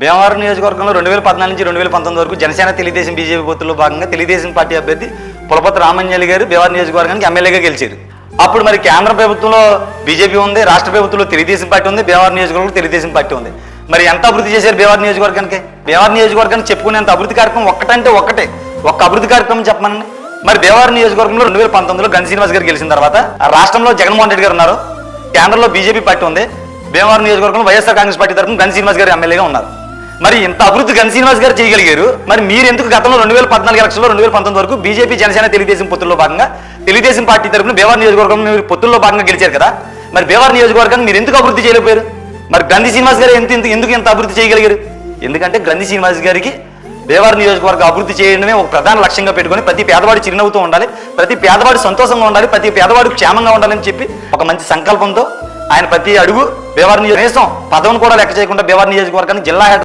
భీమవరం నియోజకవర్గంలో రెండు వేల పద్నాలుగు నుంచి రెండు వేల పంతొమ్మిది వరకు జనసేన తెలుగుదేశం బీజేపీ పొత్తుల్లో భాగంగా తెలుగుదేశం పార్టీ అభ్యర్థి పులపతి రామంజలి గారు భీమవరం నియోజకవర్గానికి ఎమ్మెల్యేగా గెలిచారు. అప్పుడు మరి కేంద్ర ప్రభుత్వంలో బీజేపీ ఉంది రాష్ట్ర ప్రభుత్వంలో తెలుగుదేశం పార్టీ ఉంది భీమవరం నియోజకవర్గంలో తెలుగుదేశం పార్టీ ఉంది. మరి ఎంత అభివృద్ధి చేశారు భీమవరం నియోజకవర్గానికి? భీమవరం నియోజకవర్గానికి చెప్పుకునేంత అభివృద్ధి కార్యక్రమం ఒక్కటంటే ఒక్కటే. ఒక్క అభివృద్ధి కార్యక్రమం చెప్పమనండి. మరి భీమవరం నియోజకవర్గంలో రెండు వేల పంతొమ్మిదిలో గన్ శ్రీనివాస్ గారు గెలిచిన తర్వాత ఆ రాష్ట్రంలో జగన్మోహన్ రెడ్డి గారు ఉన్నారు. కేంద్రంలో బీజేపీ పార్టీ ఉంది. భీమవరం నియోజకవర్గంలో వైఎస్ఆర్ కాంగ్రెస్ పార్టీ తరఫున గన్ శ్రీనివాస్ గారు ఎమ్మెల్యేగా ఉన్నారు. మరి ఇంత అభివృద్ధి గన్ శ్రీనివాస్ గారు చేయగలిగారు. మరి మీరు ఎందుకు గతంలో రెండు వేల పద్నాలుగు ఎలక్షన్లో రెండు వేల పంతొమ్మిది వరకు బీజేపీ జనసేన తెలుగుదేశం పొత్తుల్లో భాగంగా తెలుగుదేశం పార్టీ తరఫున బేవార్ నియోజకవర్గం మీరు పొత్తుల్లో భాగంగా గెలిచారు కదా. మరి బేవార్ నియోజకవర్గాన్ని మీరు ఎందుకు అభివృద్ధి చేయలేకపోయారు? మరి గంధి శ్రీనివాస్ గారు ఎంత ఎందుకు ఎంత అభివృద్ధి చేయగలిగారు? ఎందుకంటే గంధి శ్రీనివాస్ గారికి భీమవరం నియోజకవర్గ అభివృద్ధి చేయడమే ఒక ప్రధాన లక్ష్యంగా పెట్టుకొని ప్రతి పేదవాడు చిరునవ్వుతూ ఉండాలి ప్రతి పేదవాడు సంతోషంగా ఉండాలి ప్రతి పేదవాడు క్షేమంగా ఉండాలని చెప్పి ఒక మంచి సంకల్పంతో ఆయన ప్రతి అడుగు బేవార్ నియోజక పదవిని కూడా లెక్క చేయకుండా భీమవరం నియోజకవర్గాన్ని జిల్లా